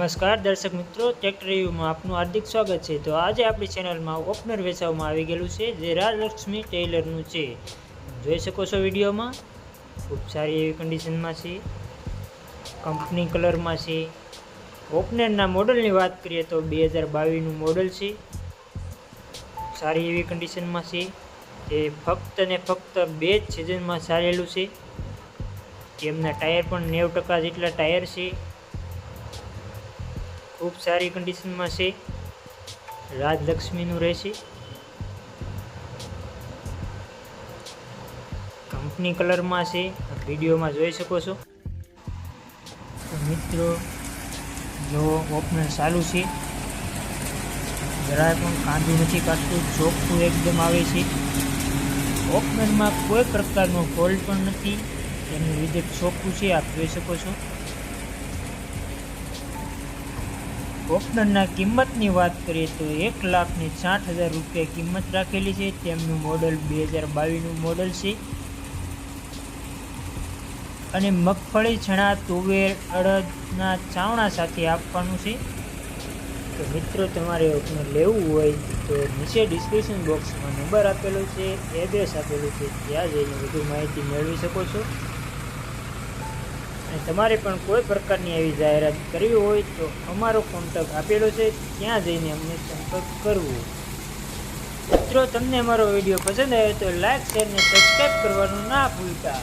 નમસ્કાર દર્શક મિત્રો ટ્રેક્ટર રિવ્યૂમાં આપનું હાર્દિક સ્વાગત છે. તો આજે આપણી ચેનલમાં ઓપનર વેચાવવામાં આવી ગયેલું છે, જે રાજલક્ષ્મી ટેલરનું છે. જોઈ શકો છો વિડીયોમાં, ખૂબ સારી એવી કન્ડિશનમાં છે કંપની કલરમાં છે. ઓપનરના મોડલની વાત કરીએ તો બે હજાર બાવીસનું મોડલ છે. સારી એવી કન્ડિશનમાં છે. તે ફક્ત ને ફક્ત બે જ સિઝનમાં ચાલેલું છે. તેમના ટાયર પણ નેવ ટકા જેટલા ટાયર છે. ખૂબ સારી કન્ડિશનમાં છે. રાજલક્ષ્મીનું રહેશે. કંપની કલરમાં છે. વિડીયોમાં જોઈ શકો છો. મિત્રો, જો ઓપનર ચાલુ છે. જરાય પણ કાંદું નથી કાઢતું. ચોખ્ખું એકદમ આવે છે. ઓપનરમાં કોઈ પ્રકારનો ફોલ્ટ પણ નથી. એનું વિધેક ચોખ્ખું છે. આપ જોઈ શકો છો. ઓપનરના કિંમતની વાત કરીએ તો એક લાખની સાઠ હજાર રૂપિયા કિંમત રાખેલી છે. તેમનું મોડલ બે હજાર બાવીસનું મોડલ છે. અને મગફળી, ચણા, તુવેર, અડદના ચાવણા સાથે આપવાનું છે. તો મિત્રો, તમારે ઓપનર લેવું હોય તો નીચે ડિસ્ક્રિપ્શન બોક્સમાં નંબર આપેલો છે એડ્રેસ આપેલું છે. ત્યાં જઈને વધુ માહિતી મેળવી શકો છો. અને તમારે પણ કોઈ પ્રકારની એવી જાહેરાત કરવી હોય તો અમારો કોન્ટેક આપેલો છે. ત્યાં જઈને અમને સંપર્ક કરવો. મિત્રો, તમને અમારો વીડિયો પસંદ આવ્યો તો લાઈક શેર અને સબસ્ક્રાઈબ કરવાનું ના ભૂલતા.